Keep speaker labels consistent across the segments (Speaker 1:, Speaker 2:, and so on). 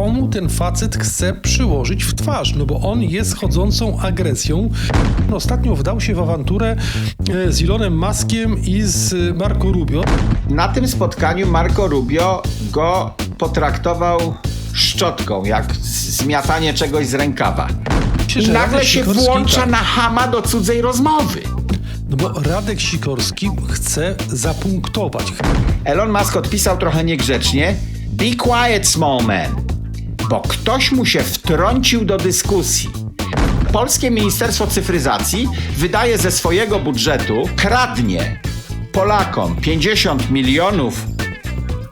Speaker 1: komu ten facet chce przyłożyć w twarz, no bo on jest chodzącą agresją. Ostatnio wdał się w awanturę e, z Elonem Muskiem i z Marco Rubio.
Speaker 2: Na tym spotkaniu Marco Rubio go potraktował szczotką, jak zmiatanie czegoś z rękawa. I nagle się włącza
Speaker 1: tak.
Speaker 2: na hama do cudzej rozmowy.
Speaker 1: No bo Radek Sikorski chce zapunktować.
Speaker 2: Elon Musk odpisał trochę niegrzecznie Be quiet, small man, bo ktoś mu się wtrącił do dyskusji. Polskie Ministerstwo Cyfryzacji wydaje ze swojego budżetu, kradnie Polakom 50 milionów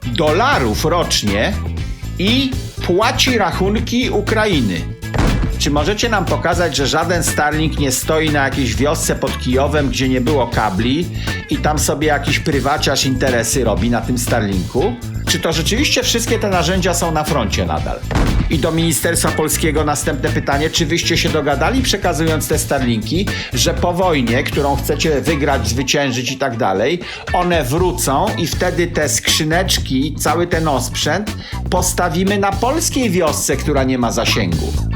Speaker 2: dolarów rocznie i płaci rachunki Ukrainy. Czy możecie nam pokazać, że żaden Starlink nie stoi na jakiejś wiosce pod Kijowem, gdzie nie było kabli i tam sobie jakiś prywaciarz interesy robi na tym Starlinku? Czy to rzeczywiście wszystkie te narzędzia są na froncie nadal? I do Ministerstwa Polskiego następne pytanie, czy wyście się dogadali przekazując te Starlinki, że po wojnie, którą chcecie wygrać, zwyciężyć i tak dalej, one wrócą i wtedy te skrzyneczki, cały ten osprzęt postawimy na polskiej wiosce, która nie ma zasięgu.